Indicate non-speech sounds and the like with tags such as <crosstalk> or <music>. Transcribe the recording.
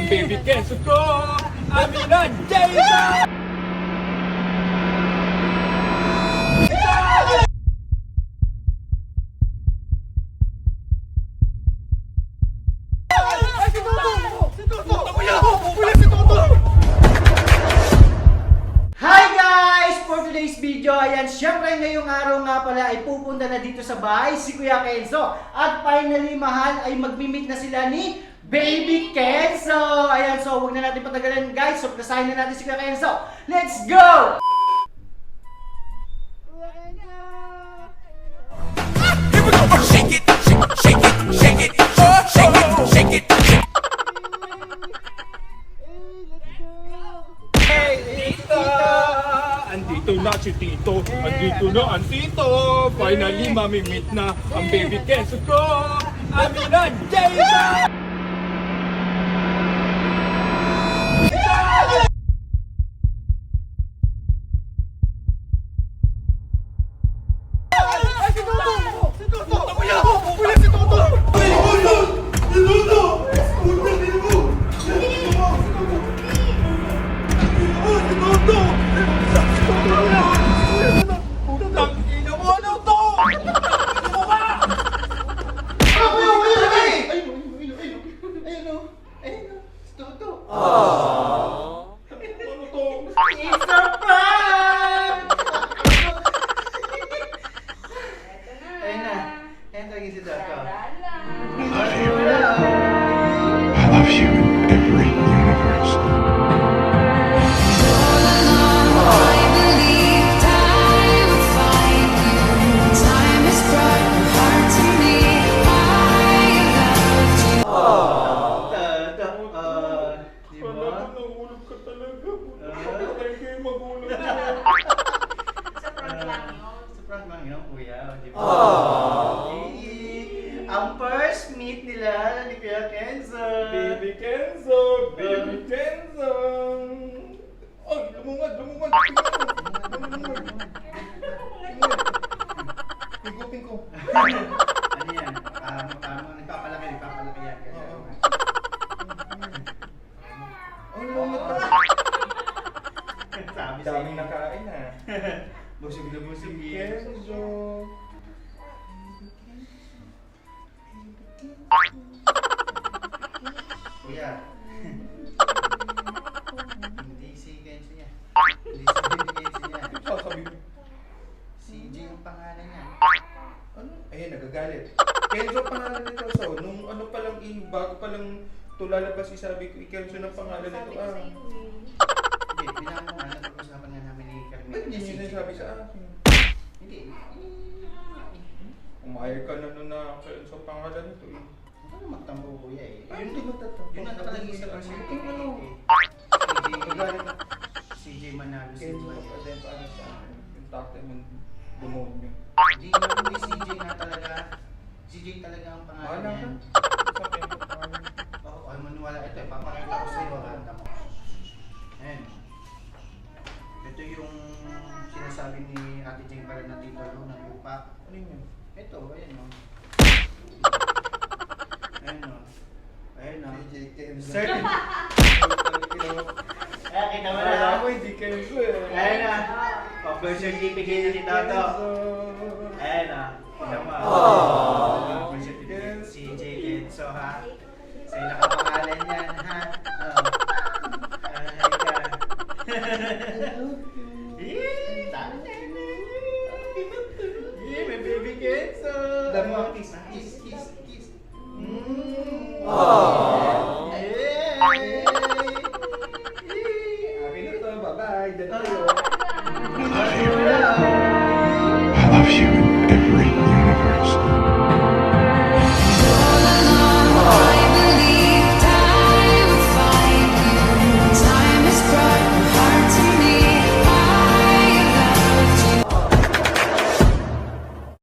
Ang baby keso ko, Amina Jason! Syempre ngayong araw nga pala ay pupunta na dito sa bahay si Kuya Kenzo. At finally, mahal, ay magmi-meet na sila ni Baby Kenzo! Ayan, so huwag na natin patagalan guys, so na natin si Kuya Kenzo. Let's go! Shake it, shake, shake it, shake it, shake it, shake it. Ang Tito. Finally, mamimit na ang baby keso ko. Amina Jason! Tangina Ano to? It's a prank! Ayun na. Ayun talaga si Doto. I love you Ang first meet nila ni Kuya Kenzo. Baby Kenzo! Baby Kenzo! Ay, lumungad, lumungad! Lumungad! Higupin ko. ano yan? Tama, tama. Nagpapalaki, nagpapalaki yan. Kasi, Oo. ano, Ang lumungad pa. Sabi sa Daming nakain ah. <laughs> Busog na busog eh. Kenzo! Kuya. Hindi Kenzo niya. Hindi Kenzo niya. Sasabi mo. Si J yung pangalan niya. Ano? Ayun, nagagalit. Kenzo pangalan nito. So, nung ano pa lang, eh, bago pa lang ito lalabas, isabi ko, Kenzo ng pangalan nito. Ah, Hindi, bilang mo nga, namin ni Carmen. hindi niya sinasabi sa akin? Hindi. Umayag ka na nun na Kenzo pangalan nito eh. Ano magtampo kuya eh. Ay, Yun hindi magtatampo. Yun ang nakalagay sa Ano? certificate eh. Magalit. CJ, Manalo. Kenzo Manalo. pa din para sa akin. Yung takte mo, demonyo. Hindi naman may CJ na talaga. CJ talaga ang pangalan Bahala ka. niyan. Sa Kenzo pangalan. Ako, ay maniwala. Ito, eh, papakita ko sa iyo. Handa mo. Ayan. Ito yung sinasabi ni Ate Jane pala na tito lupa. Ano yun? Ito, ayan o. <laughs> Ayan o. Ayan o. DJ Kenzo. Sir. <laughs> Kaya kita mo na. Wala ko, hindi Kenzo eh. Ayan na. Pa-birth certificate na ni Toto. Ayan na. Kita mo. Aww. Birth certificate. CJ Kenzo ha. Sa'yo nakapangalan yan ha. Oo. Ay ka. <laughs> Eh, May baby Kenzo. Dama. Kiss, kiss, kiss, kiss. Mm. Aww. Eh. Akin na to, bye-bye. Tayo. I love you.